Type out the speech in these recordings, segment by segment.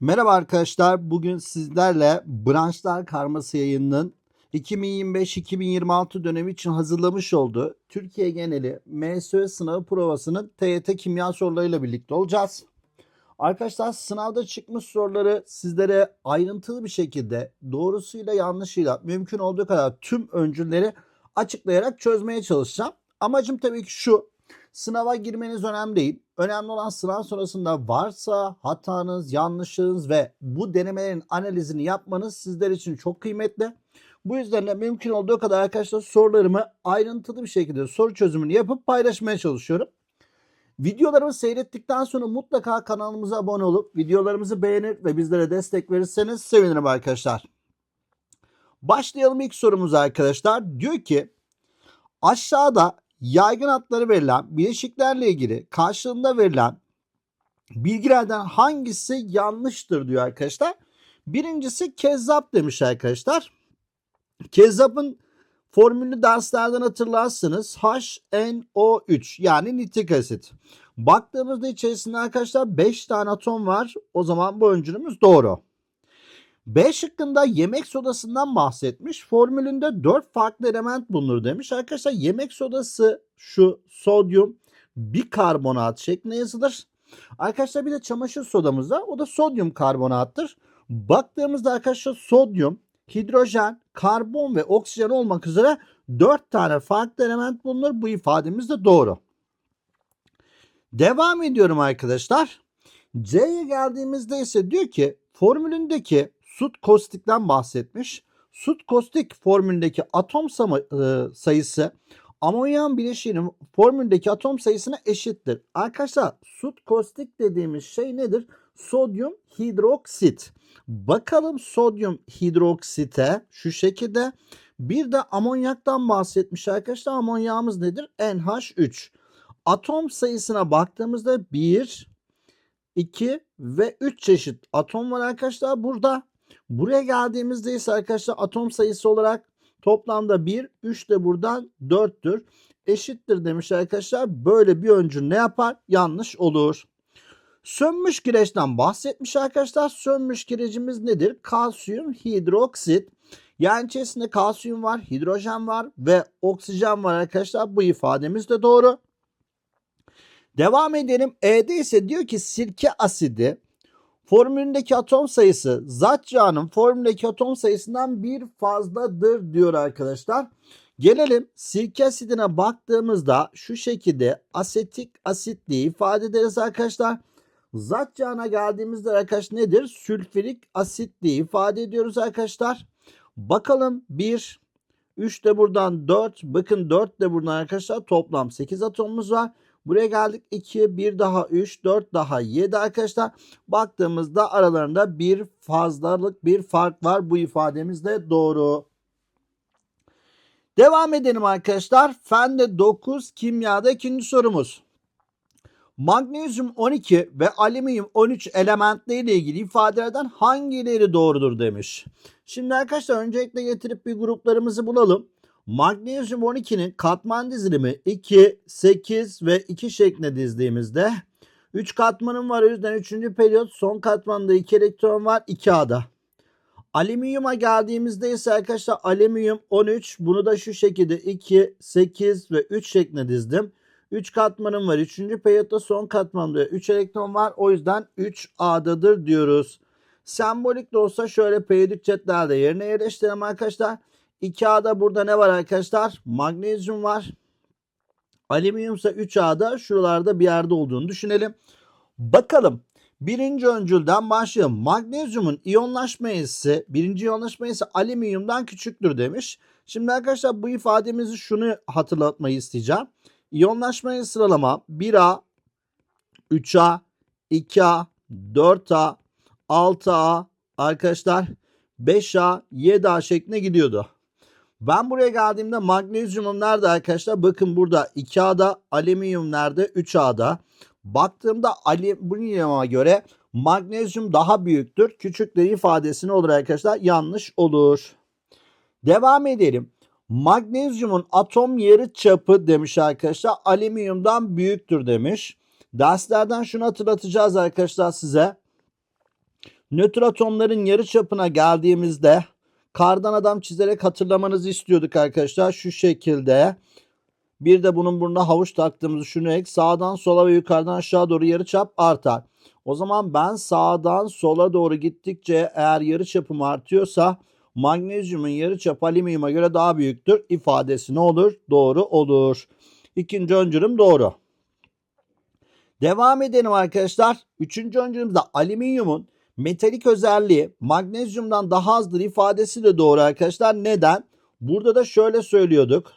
Merhaba arkadaşlar. Bugün sizlerle branşlar karması yayınının 2025-2026 dönemi için hazırlamış olduğu Türkiye geneli MSÖ sınavı provasının TYT kimya sorularıyla birlikte olacağız. Arkadaşlar sınavda çıkmış soruları sizlere ayrıntılı bir şekilde doğrusuyla yanlışıyla mümkün olduğu kadar tüm öncülleri açıklayarak çözmeye çalışacağım. Amacım tabii ki şu. Sınava girmeniz önemli değil. Önemli olan sınav sonrasında varsa hatanız, yanlışınız ve bu denemelerin analizini yapmanız sizler için çok kıymetli. Bu yüzden de mümkün olduğu kadar arkadaşlar sorularımı ayrıntılı bir şekilde soru çözümünü yapıp paylaşmaya çalışıyorum. Videolarımı seyrettikten sonra mutlaka kanalımıza abone olup videolarımızı beğenir ve bizlere destek verirseniz sevinirim arkadaşlar. Başlayalım ilk sorumuz arkadaşlar. Diyor ki aşağıda yaygın adları verilen bileşiklerle ilgili karşılığında verilen bilgilerden hangisi yanlıştır diyor arkadaşlar. Birincisi kezzap demiş arkadaşlar. Kezzapın formülünü derslerden hatırlarsınız. HNO3 yani nitrik asit. Baktığımızda içerisinde arkadaşlar 5 tane atom var. O zaman bu öncülümüz doğru. B şıkkında yemek sodasından bahsetmiş. Formülünde 4 farklı element bulunur demiş. Arkadaşlar yemek sodası şu sodyum bikarbonat şeklinde yazılır. Arkadaşlar bir de çamaşır sodamız var. O da sodyum karbonattır. Baktığımızda arkadaşlar sodyum, hidrojen, karbon ve oksijen olmak üzere 4 tane farklı element bulunur. Bu ifademiz de doğru. Devam ediyorum arkadaşlar. C'ye geldiğimizde ise diyor ki formülündeki sut kostikten bahsetmiş. Sut kostik formülündeki atom e, sayısı amonyan bileşiğinin formülündeki atom sayısına eşittir. Arkadaşlar sut kostik dediğimiz şey nedir? Sodyum hidroksit. Bakalım sodyum hidroksite şu şekilde. Bir de amonyaktan bahsetmiş arkadaşlar. Amonyağımız nedir? NH3. Atom sayısına baktığımızda 1, 2 ve 3 çeşit atom var arkadaşlar burada. Buraya geldiğimizde ise arkadaşlar atom sayısı olarak toplamda 1, 3 de buradan 4'tür. Eşittir demiş arkadaşlar. Böyle bir öncül ne yapar? Yanlış olur. Sönmüş kireçten bahsetmiş arkadaşlar. Sönmüş kirecimiz nedir? Kalsiyum hidroksit. Yani içerisinde kalsiyum var, hidrojen var ve oksijen var arkadaşlar. Bu ifademiz de doğru. Devam edelim. E'de ise diyor ki sirke asidi formülündeki atom sayısı zat formülündeki atom sayısından bir fazladır diyor arkadaşlar. Gelelim sirke asidine baktığımızda şu şekilde asetik asit diye ifade ederiz arkadaşlar. Zat geldiğimizde arkadaşlar nedir? Sülfürik asit diye ifade ediyoruz arkadaşlar. Bakalım 1, 3 de buradan 4. Bakın 4 de buradan arkadaşlar toplam 8 atomumuz var. Buraya geldik 2, 1 daha 3, 4 daha 7 arkadaşlar. Baktığımızda aralarında bir fazlalık bir fark var. Bu ifademiz de doğru. Devam edelim arkadaşlar. Fende 9 kimyada ikinci sorumuz. Magnezyum 12 ve alüminyum 13 elementleriyle ilgili ifadelerden hangileri doğrudur demiş. Şimdi arkadaşlar öncelikle getirip bir gruplarımızı bulalım. Magnezyum 12'nin katman dizilimi 2, 8 ve 2 şeklinde dizdiğimizde 3 katmanım var. O yüzden 3. periyot son katmanda 2 elektron var 2A'da. Alüminyuma geldiğimizde ise arkadaşlar alüminyum 13 bunu da şu şekilde 2, 8 ve 3 şeklinde dizdim. 3 katmanım var. 3. periyotta son katmanda 3 elektron var. O yüzden 3A'dadır diyoruz. Sembolik de olsa şöyle periyodik cetvelde yerine yerleştirelim arkadaşlar. 2A'da burada ne var arkadaşlar? Magnezyum var. Alüminyum ise 3A'da şuralarda bir yerde olduğunu düşünelim. Bakalım. Birinci öncülden başlayalım. Magnezyumun iyonlaşma eğrisi, birinci iyonlaşma eğrisi alüminyumdan küçüktür demiş. Şimdi arkadaşlar bu ifademizi şunu hatırlatmayı isteyeceğim. İyonlaşmayı sıralama 1A, 3A, 2A, 4A, 6A arkadaşlar 5A, 7A şeklinde gidiyordu. Ben buraya geldiğimde magnezyumum nerede arkadaşlar? Bakın burada 2A'da, alüminyum nerede? 3A'da. Baktığımda alüminyuma göre magnezyum daha büyüktür. Küçüktür ifadesini olur arkadaşlar. Yanlış olur. Devam edelim. Magnezyumun atom yarı çapı demiş arkadaşlar. Alüminyumdan büyüktür demiş. Derslerden şunu hatırlatacağız arkadaşlar size. Nötr atomların yarıçapına geldiğimizde kardan adam çizerek hatırlamanızı istiyorduk arkadaşlar. Şu şekilde. Bir de bunun burnuna havuç taktığımızı düşünerek sağdan sola ve yukarıdan aşağı doğru yarıçap artar. O zaman ben sağdan sola doğru gittikçe eğer yarıçapım artıyorsa magnezyumun yarıçapı alüminyuma göre daha büyüktür ifadesi ne olur? Doğru olur. İkinci öncülüm doğru. Devam edelim arkadaşlar. Üçüncü öncülümüzde alüminyumun metalik özelliği magnezyumdan daha azdır ifadesi de doğru arkadaşlar. Neden? Burada da şöyle söylüyorduk.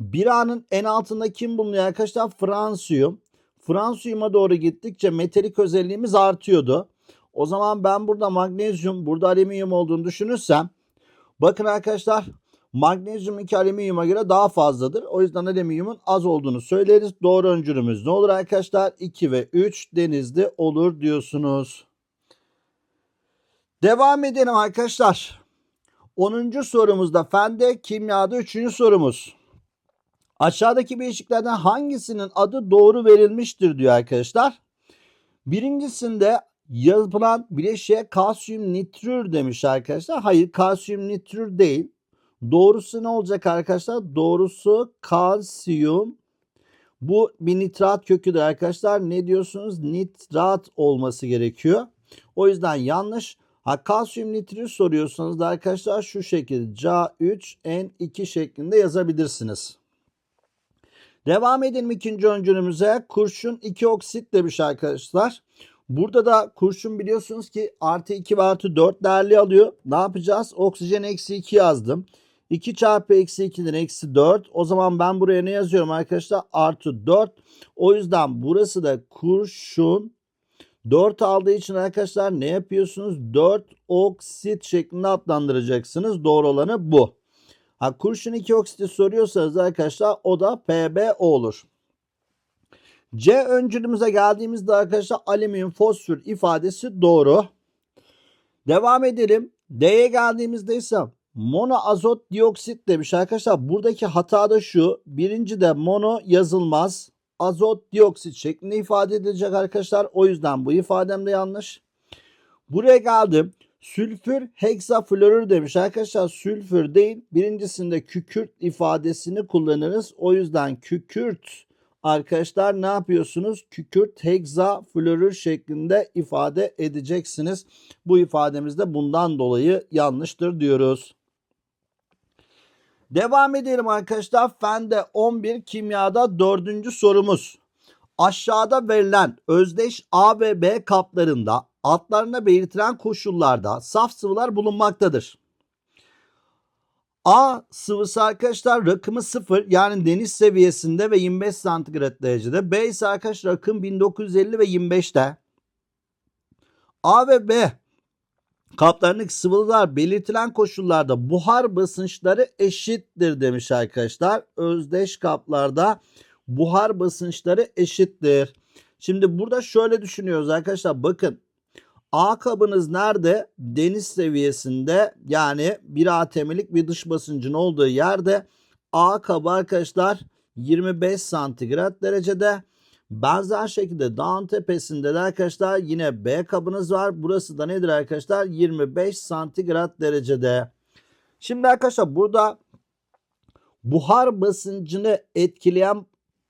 Bir A'nın en altında kim bulunuyor arkadaşlar? Fransiyum. Fransiyuma doğru gittikçe metalik özelliğimiz artıyordu. O zaman ben burada magnezyum, burada alüminyum olduğunu düşünürsem bakın arkadaşlar magnezyum 2 alüminyuma göre daha fazladır. O yüzden alüminyumun az olduğunu söyleriz. Doğru öncülümüz ne olur arkadaşlar? 2 ve 3 denizli olur diyorsunuz. Devam edelim arkadaşlar. 10. sorumuzda fende kimyada 3. sorumuz. Aşağıdaki bileşiklerden hangisinin adı doğru verilmiştir diyor arkadaşlar. Birincisinde yapılan bileşiğe kalsiyum nitrür demiş arkadaşlar. Hayır kalsiyum nitrür değil. Doğrusu ne olacak arkadaşlar? Doğrusu kalsiyum. Bu bir nitrat köküdür arkadaşlar. Ne diyorsunuz? Nitrat olması gerekiyor. O yüzden yanlış. Ha kalsiyum nitrür soruyorsanız da arkadaşlar şu şekilde Ca3N2 şeklinde yazabilirsiniz. Devam edelim ikinci öncülümüze. Kurşun 2 oksit demiş arkadaşlar. Burada da kurşun biliyorsunuz ki artı 2 ve artı 4 değerli alıyor. Ne yapacağız? Oksijen eksi 2 yazdım. 2 çarpı eksi 2'den eksi 4. O zaman ben buraya ne yazıyorum arkadaşlar? Artı 4. O yüzden burası da kurşun 4 aldığı için arkadaşlar ne yapıyorsunuz? 4 oksit şeklinde adlandıracaksınız. Doğru olanı bu. Ha, kurşun 2 oksiti soruyorsanız arkadaşlar o da PbO olur. C öncülümüze geldiğimizde arkadaşlar alüminyum fosfor ifadesi doğru. Devam edelim. D'ye geldiğimizde ise mono azot dioksit demiş arkadaşlar. Buradaki hata da şu. Birinci de mono yazılmaz. Azot dioksit şeklinde ifade edilecek arkadaşlar. O yüzden bu ifadem de yanlış. Buraya geldim. Sülfür heksaflorür demiş arkadaşlar. Sülfür değil. Birincisinde kükürt ifadesini kullanırız. O yüzden kükürt arkadaşlar ne yapıyorsunuz? Kükürt heksaflorür şeklinde ifade edeceksiniz. Bu ifademiz de bundan dolayı yanlıştır diyoruz. Devam edelim arkadaşlar. Fende 11 kimyada dördüncü sorumuz. Aşağıda verilen özdeş A ve B kaplarında altlarına belirtilen koşullarda saf sıvılar bulunmaktadır. A sıvısı arkadaşlar rakımı 0 yani deniz seviyesinde ve 25 santigrat derecede. B ise arkadaşlar rakım 1950 ve 25'te. A ve B kaplarındaki sıvılar belirtilen koşullarda buhar basınçları eşittir demiş arkadaşlar. Özdeş kaplarda buhar basınçları eşittir. Şimdi burada şöyle düşünüyoruz arkadaşlar bakın A kabınız nerede? Deniz seviyesinde yani bir ATM'lik bir dış basıncın olduğu yerde A kabı arkadaşlar 25 santigrat derecede. Benzer şekilde dağın tepesinde de arkadaşlar yine B kabınız var. Burası da nedir arkadaşlar? 25 santigrat derecede. Şimdi arkadaşlar burada buhar basıncını etkileyen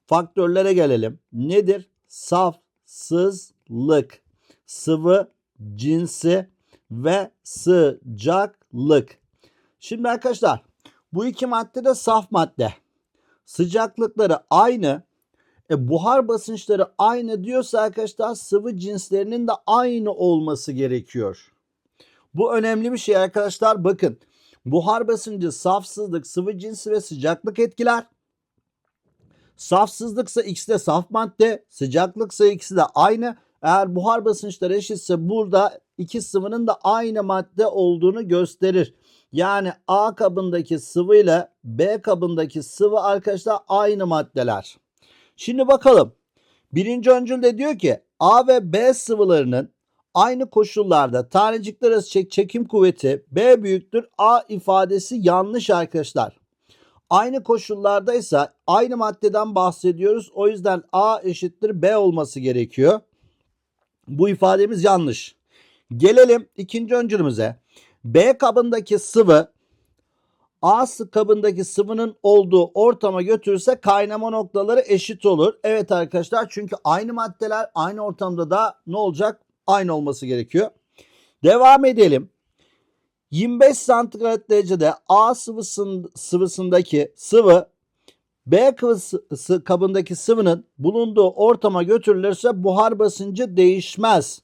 faktörlere gelelim. Nedir? Saf, sızlık, sıvı cinsi ve sıcaklık. Şimdi arkadaşlar bu iki madde de saf madde. Sıcaklıkları aynı. E, buhar basınçları aynı diyorsa arkadaşlar sıvı cinslerinin de aynı olması gerekiyor. Bu önemli bir şey arkadaşlar. Bakın buhar basıncı safsızlık, sıvı cinsi ve sıcaklık etkiler. Safsızlıksa ikisi de saf madde, sıcaklıksa ikisi de aynı. Eğer buhar basınçları eşitse burada iki sıvının da aynı madde olduğunu gösterir. Yani A kabındaki sıvı ile B kabındaki sıvı arkadaşlar aynı maddeler. Şimdi bakalım. Birinci öncülde diyor ki A ve B sıvılarının aynı koşullarda tanecikler arası çek çekim kuvveti B büyüktür A ifadesi yanlış arkadaşlar. Aynı koşullarda ise aynı maddeden bahsediyoruz. O yüzden A eşittir B olması gerekiyor. Bu ifademiz yanlış. Gelelim ikinci öncülümüze. B kabındaki sıvı A sı- kabındaki sıvının olduğu ortama götürürse kaynama noktaları eşit olur. Evet arkadaşlar çünkü aynı maddeler aynı ortamda da ne olacak? Aynı olması gerekiyor. Devam edelim. 25 santigrat derecede A sıvısın, sıvısındaki sıvı B kıvısı kabındaki sıvının bulunduğu ortama götürülürse buhar basıncı değişmez.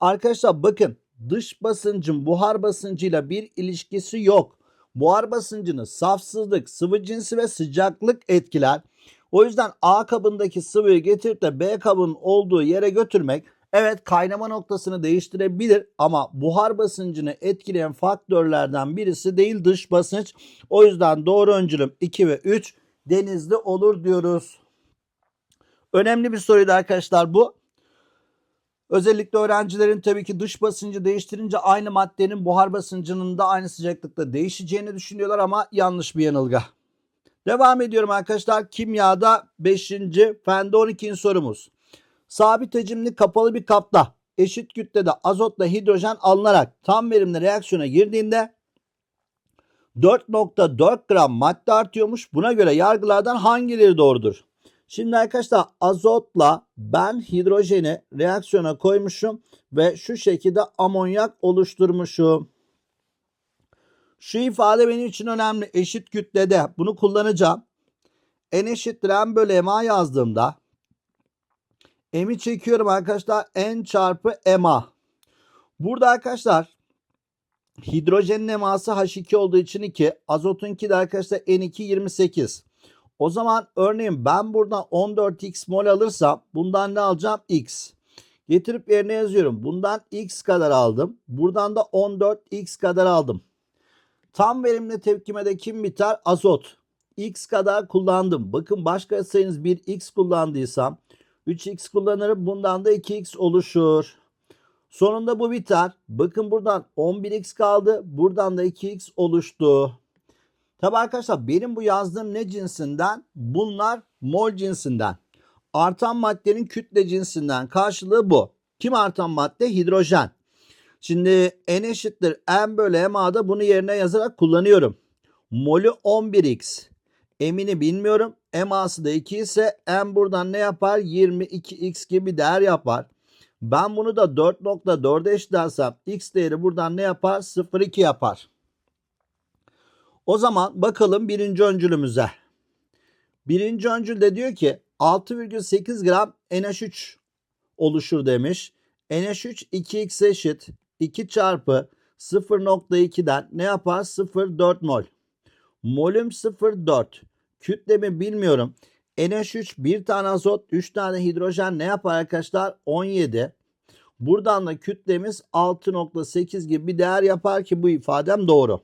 Arkadaşlar bakın dış basıncın buhar basıncıyla bir ilişkisi yok. Buhar basıncını safsızlık, sıvı cinsi ve sıcaklık etkiler. O yüzden A kabındaki sıvıyı getirip de B kabının olduğu yere götürmek evet kaynama noktasını değiştirebilir ama buhar basıncını etkileyen faktörlerden birisi değil dış basınç. O yüzden doğru öncülüm 2 ve 3 denizli olur diyoruz. Önemli bir soruydu arkadaşlar bu. Özellikle öğrencilerin tabii ki dış basıncı değiştirince aynı maddenin buhar basıncının da aynı sıcaklıkta değişeceğini düşünüyorlar ama yanlış bir yanılgı. Devam ediyorum arkadaşlar. Kimyada 5. fende 12. sorumuz. Sabit hacimli kapalı bir kapta eşit kütlede azotla hidrojen alınarak tam verimli reaksiyona girdiğinde 4.4 gram madde artıyormuş. Buna göre yargılardan hangileri doğrudur? Şimdi arkadaşlar azotla ben hidrojeni reaksiyona koymuşum ve şu şekilde amonyak oluşturmuşum. Şu ifade benim için önemli. Eşit kütlede bunu kullanacağım. N eşittir M bölü MA yazdığımda M'i çekiyorum arkadaşlar. N çarpı MA. Burada arkadaşlar hidrojenin eması H2 olduğu için 2. Azotunki de arkadaşlar N2 28. O zaman örneğin ben buradan 14x mol alırsam bundan ne alacağım? X. Getirip yerine yazıyorum. Bundan x kadar aldım. Buradan da 14x kadar aldım. Tam verimli tepkimede kim biter? Azot. X kadar kullandım. Bakın başka sayınız bir x kullandıysam 3x kullanırım. Bundan da 2x oluşur. Sonunda bu biter. Bakın buradan 11x kaldı. Buradan da 2x oluştu. Tabi arkadaşlar benim bu yazdığım ne cinsinden? Bunlar mol cinsinden. Artan maddenin kütle cinsinden. Karşılığı bu. Kim artan madde? Hidrojen. Şimdi N eşittir M bölü MA'da bunu yerine yazarak kullanıyorum. Molü 11x. M'ini bilmiyorum. MA'sı da 2 ise M buradan ne yapar? 22x gibi değer yapar. Ben bunu da 4.4'e eşitlersem x değeri buradan ne yapar? 0.2 yapar. O zaman bakalım birinci öncülümüze. Birinci öncül de diyor ki 6,8 gram NH3 oluşur demiş. NH3 2x eşit 2 çarpı 0.2'den ne yapar? 0.4 mol. Molüm 0.4. Kütlemi bilmiyorum. NH3 bir tane azot 3 tane hidrojen ne yapar arkadaşlar? 17. Buradan da kütlemiz 6.8 gibi bir değer yapar ki bu ifadem doğru.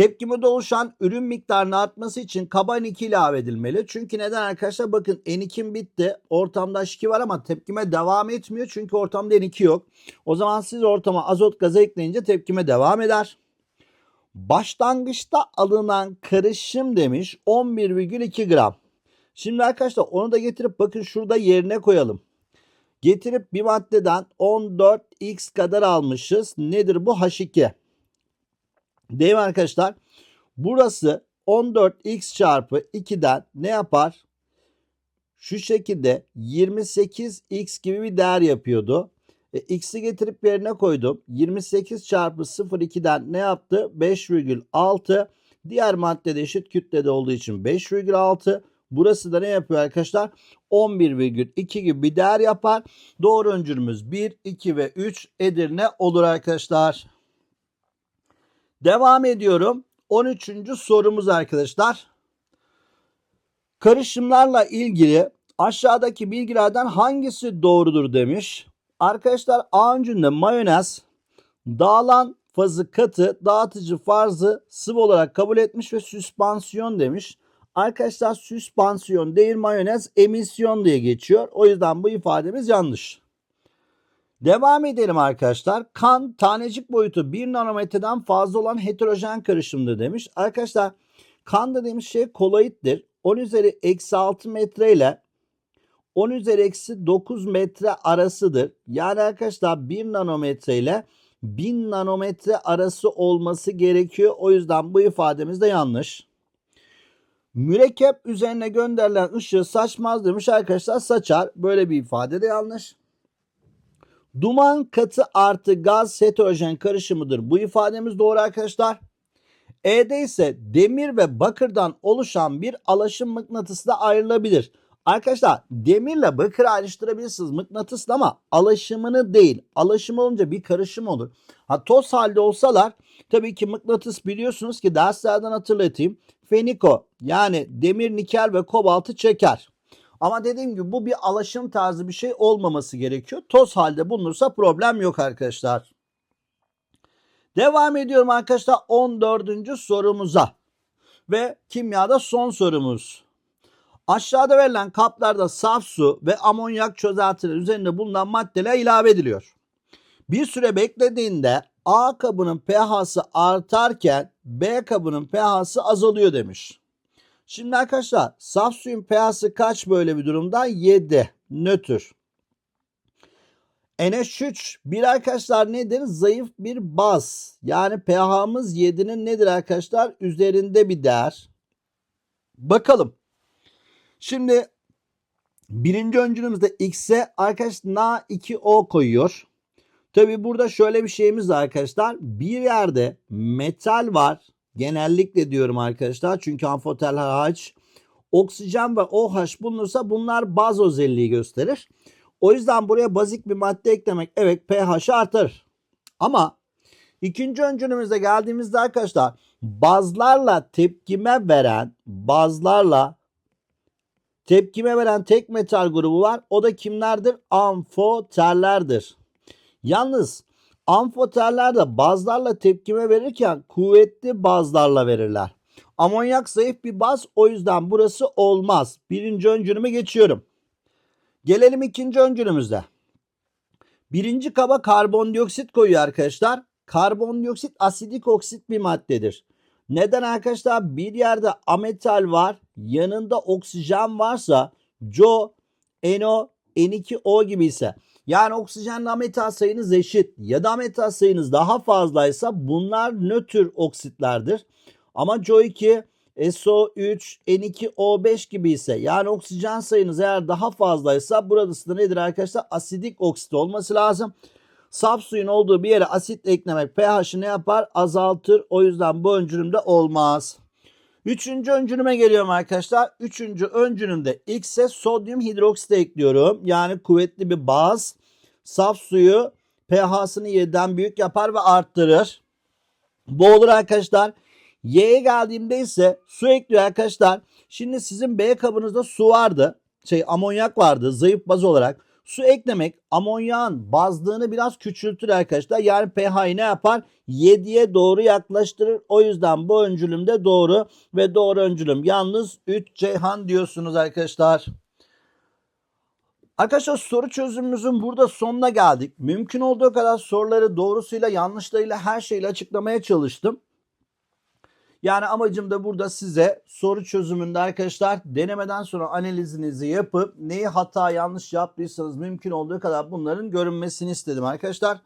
Tepkimede oluşan ürün miktarının artması için kaba N2 ilave edilmeli. Çünkü neden arkadaşlar? Bakın N2 bitti. Ortamda H2 var ama tepkime devam etmiyor. Çünkü ortamda N2 yok. O zaman siz ortama azot gazı ekleyince tepkime devam eder. Başlangıçta alınan karışım demiş 11,2 gram. Şimdi arkadaşlar onu da getirip bakın şurada yerine koyalım. Getirip bir maddeden 14x kadar almışız. Nedir bu? H2. Değil mi arkadaşlar? Burası 14x çarpı 2'den ne yapar? Şu şekilde 28x gibi bir değer yapıyordu. E, x'i getirip yerine koydum. 28 çarpı 0,2'den ne yaptı? 5,6. Diğer maddede eşit kütlede olduğu için 5,6. Burası da ne yapıyor arkadaşlar? 11,2 gibi bir değer yapar. Doğru öncülümüz 1, 2 ve 3 Edirne olur arkadaşlar. Devam ediyorum. 13. sorumuz arkadaşlar. Karışımlarla ilgili aşağıdaki bilgilerden hangisi doğrudur demiş. Arkadaşlar A öncünde mayonez dağılan fazı katı dağıtıcı farzı sıvı olarak kabul etmiş ve süspansiyon demiş. Arkadaşlar süspansiyon değil mayonez emisyon diye geçiyor. O yüzden bu ifademiz yanlış. Devam edelim arkadaşlar. Kan tanecik boyutu 1 nanometreden fazla olan heterojen karışımdır demiş. Arkadaşlar kan dediğimiz şey koloittir. 10 üzeri eksi 6 metre ile 10 üzeri eksi 9 metre arasıdır. Yani arkadaşlar 1 nanometre ile 1000 nanometre arası olması gerekiyor. O yüzden bu ifademiz de yanlış. Mürekkep üzerine gönderilen ışığı saçmaz demiş arkadaşlar saçar. Böyle bir ifade de yanlış. Duman katı artı gaz heterojen karışımıdır. Bu ifademiz doğru arkadaşlar. E'de ise demir ve bakırdan oluşan bir alaşım mıknatısı da ayrılabilir. Arkadaşlar demirle bakırı ayrıştırabilirsiniz mıknatısla ama alaşımını değil. Alaşım olunca bir karışım olur. Ha toz halde olsalar tabii ki mıknatıs biliyorsunuz ki derslerden hatırlatayım. Feniko yani demir, nikel ve kobaltı çeker. Ama dediğim gibi bu bir alaşım tarzı bir şey olmaması gerekiyor. Toz halde bulunursa problem yok arkadaşlar. Devam ediyorum arkadaşlar 14. sorumuza. Ve kimyada son sorumuz. Aşağıda verilen kaplarda saf su ve amonyak çözeltileri üzerinde bulunan maddeler ilave ediliyor. Bir süre beklediğinde A kabının pH'sı artarken B kabının pH'sı azalıyor demiş. Şimdi arkadaşlar saf suyun pH'sı kaç böyle bir durumda? 7. Nötr. NH3 bir arkadaşlar nedir? Zayıf bir baz. Yani pH'mız 7'nin nedir arkadaşlar? Üzerinde bir değer. Bakalım. Şimdi birinci öncülümüzde X'e arkadaş Na2O koyuyor. Tabi burada şöyle bir şeyimiz var arkadaşlar. Bir yerde metal var. Genellikle diyorum arkadaşlar. Çünkü amfoter hariç oksijen ve OH bulunursa bunlar baz özelliği gösterir. O yüzden buraya bazik bir madde eklemek evet pH'ı artırır. Ama ikinci öncülümüzde geldiğimizde arkadaşlar bazlarla tepkime veren bazlarla tepkime veren tek metal grubu var. O da kimlerdir? Amfoterlerdir. Yalnız amfoterler de bazlarla tepkime verirken kuvvetli bazlarla verirler. Amonyak zayıf bir baz o yüzden burası olmaz. Birinci öncülüme geçiyorum. Gelelim ikinci öncülümüzde. Birinci kaba karbondioksit koyuyor arkadaşlar. Karbondioksit asidik oksit bir maddedir. Neden arkadaşlar? Bir yerde ametal var. Yanında oksijen varsa CO, NO, N2O gibi ise yani oksijenle ametal sayınız eşit ya da ametal sayınız daha fazlaysa bunlar nötr oksitlerdir. Ama CO2, SO3, N2O5 gibi ise yani oksijen sayınız eğer daha fazlaysa burası da nedir arkadaşlar? Asidik oksit olması lazım. Saf suyun olduğu bir yere asit eklemek pH'ı ne yapar? Azaltır. O yüzden bu öncülümde olmaz. Üçüncü öncülüme geliyorum arkadaşlar. Üçüncü öncülümde X'e sodyum hidroksit ekliyorum. Yani kuvvetli bir baz. Saf suyu pH'sını 7'den büyük yapar ve arttırır. Bu olur arkadaşlar. Y'ye geldiğimde ise su ekliyor arkadaşlar. Şimdi sizin B kabınızda su vardı. Şey amonyak vardı zayıf baz olarak. Su eklemek amonyağın bazlığını biraz küçültür arkadaşlar. Yani pH'yi ne yapar? 7'ye doğru yaklaştırır. O yüzden bu öncülüm de doğru ve doğru öncülüm. Yalnız 3 Ceyhan diyorsunuz arkadaşlar. Arkadaşlar soru çözümümüzün burada sonuna geldik. Mümkün olduğu kadar soruları doğrusuyla yanlışlarıyla her şeyle açıklamaya çalıştım. Yani amacım da burada size soru çözümünde arkadaşlar denemeden sonra analizinizi yapıp neyi hata yanlış yaptıysanız mümkün olduğu kadar bunların görünmesini istedim arkadaşlar.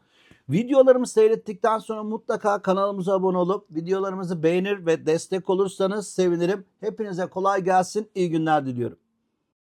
Videolarımı seyrettikten sonra mutlaka kanalımıza abone olup videolarımızı beğenir ve destek olursanız sevinirim. Hepinize kolay gelsin, iyi günler diliyorum.